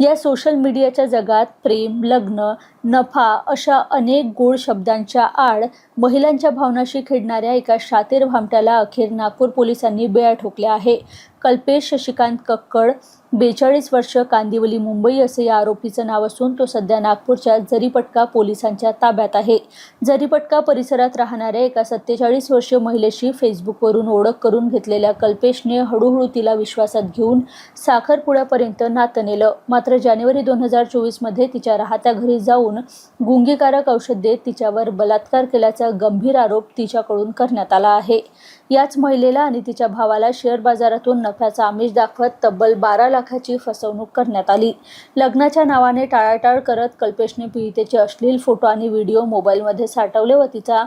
या सोशल मीडियाच्या जगात प्रेम लग्न नफा अशा अनेक गोड शब्दांच्या आड महिलांच्या भावनाशी खेळणाऱ्या एका शातीर भामट्याला अखेर नागपूर पोलिसांनी बेळा ठोकल्या आहे. कल्पेश शशिकांत कक्कड बेचाळीस वर्ष कांदिवली मुंबई असे या आरोपीचं नाव असून तो सध्या नागपूरच्या जरीपटका पोलिसांच्या ताब्यात आहे. जरीपटका परिसरात राहणाऱ्या एका सत्तेचाळीस वर्षीय महिलेशी फेसबुकवरून ओळख करून घेतलेल्या कल्पेशने हळूहळू तिला विश्वासात घेऊन साखरपुड्यापर्यंत नातं नेलं. मात्र जानेवारी दोन हजार चोवीसमध्ये तिच्या राहत्या घरी जाऊन गुंगीकारक औषध देत तिच्यावर बलात्कार केल्याचा गंभीर आरोप तिच्याकडून करण्यात आला आहे. याच महिलेला आणि तिच्या भावाला शेअर बाजारातून नफ्याचा आमिष दाखवत तब्बल बारा लाखाची फसवणूक करण्यात आली. लग्नाच्या नावाने टाळाटाळ करत कल्पेशने पीडितेचे अश्लील फोटो आणि व्हिडिओ मोबाईलमध्ये साठवले व तिचा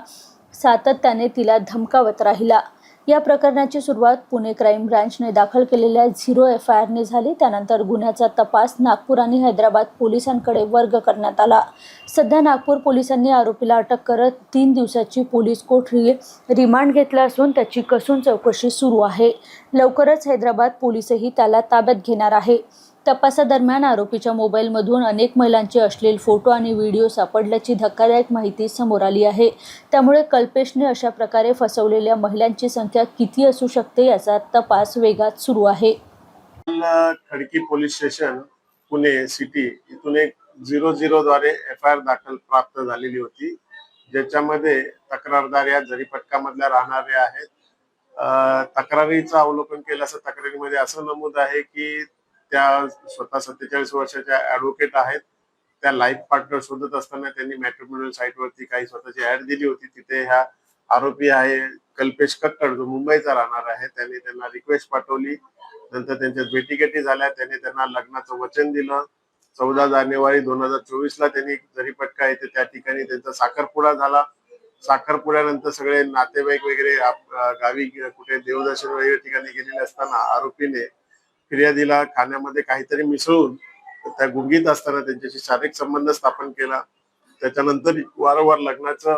सातत्याने तिला धमकावत राहिला. या प्रकरणाची सुरुवात पुणे क्राईम ब्रांचने दाखल केलेल्या झिरो एफ आय आरने झाली. त्यानंतर गुन्ह्याचा तपास नागपूर आणि हैदराबाद पोलिसांकडे वर्ग करण्यात आला. सध्या नागपूर पोलिसांनी आरोपीला अटक करत तीन दिवसाची पोलीस कोठडी रिमांड घेतला असून त्याची कसून चौकशी सुरू आहे. लवकरच हैदराबाद पोलीसही त्याला ताब्यात घेणार आहे. तपासादरम्यान आरोपीच्या मोबाईलमधून अनेक महिलांचे अश्लील फोटो आणि व्हिडिओ सापडल्याची धक्कादायक माहिती समोर आली आहे. त्यामुळे कल्पेशने अशा प्रकारे फसवलेल्या महिलांची संख्या किती असू शकते याचा तपास वेगात सुरू आहे. Khadki police station Pune city इथून एक झिरो झिरो द्वारे एफ आय आर दाखल प्राप्त झालेली होती. ज्याच्यामध्ये तक्रारदार या जरीपटकामधल्या राहणाऱ्या राहणारे आहेत तक्रारीचं अवलोकन केलं असं तक्रारीमध्ये असं नमूद आहे की त्या स्वतः सत्तेचाळीस वर्षाच्या ऍडव्होकेट आहेत. त्या लाईफ पार्टनर शोधत असताना त्यांनी मॅट्रिमोनियल साईटवरती काही स्वतःची ऍड दिली होती. तिथे ह्या आरोपी आहे कल्पेश कक्कड जो मुंबईचा राहणार आहे. त्यांनी त्यांना रिक्वेस्ट पाठवली. नंतर त्यांच्या भेटीगेटी झाल्या. त्यांनी त्यांना लग्नाचं वचन दिलं. चौदा जानेवारी दोन हजार चोवीस ला त्यांनी जरीपटका येथे त्या ठिकाणी त्यांचा साखरपुडा झाला. साखरपुड्यानंतर सगळे नातेवाईक वगैरे गावी कुठे देवदर्शन वगैरे ठिकाणी गेलेले असताना आरोपीने फिर्यादीला खाण्यामध्ये काहीतरी मिसळून त्या गुंगीत असताना त्यांच्याशी शारीरिक संबंध स्थापन केला. त्याच्यानंतर वारंवार लग्नाचं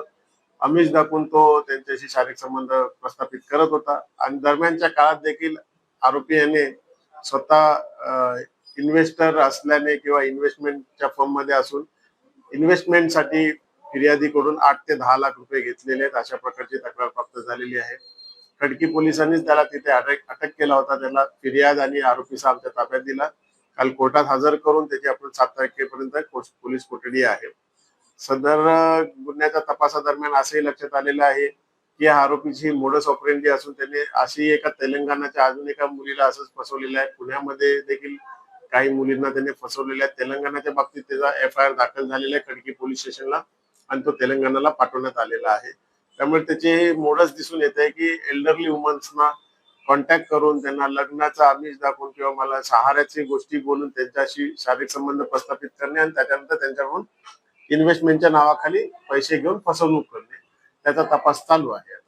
आमिष दाखवून तो त्यांच्याशी शारीरिक संबंध प्रस्थापित करत होता. आणि दरम्यानच्या काळात देखील आरोपी याने स्वतः इन्व्हेस्टर असल्याने किंवा इन्व्हेस्टमेंटच्या फर्ममध्ये असून इन्व्हेस्टमेंटसाठी फिर्यादीकडून आठ ते दहा लाख रुपये घेतलेले आहेत. अशा प्रकारची तक्रार प्राप्त झालेली आहे. खडकी पोलिसांनीच त्याला तिथे अटक अटक केला होता. त्याला फिर्याद आणि आरोपी आमच्या ताब्यात दिला. काल कोर्टात हजर करून त्याची आपण सात तारखेपर्यंत पोलीस कोठडी आहे. सदर गुन्ह्याच्या तपासादरम्यान असंही लक्षात आलेलं आहे की या आरोपीची मोडस ऑपरेंडी असून त्याने अशी एका तेलंगणाच्या अजून एका मुलीला असंच फसवलेलं आहे. पुण्यामध्ये देखील काही मुलींना त्याने फसवलेल्या आहे तेलंगणाच्या बाबतीत त्याचा एफ आय आर दाखल झालेला आहे. खडकी पोलीस स्टेशनला आणि तो तेलंगणाला पाठवण्यात आलेला आहे. त्यामुळे त्याचे मोडच दिसून येत आहे की एल्डरली वुमन्सना कॉन्टॅक्ट करून त्यांना लग्नाचा आमिष दाखवून किंवा मला सहाऱ्याची गोष्टी बोलून त्यांच्याशी शारीरिक संबंध प्रस्थापित करणे आणि त्याच्यानंतर त्यांच्याकडून इन्व्हेस्टमेंटच्या नावाखाली पैसे घेऊन फसवणूक करणे त्याचा तपास चालू आहे.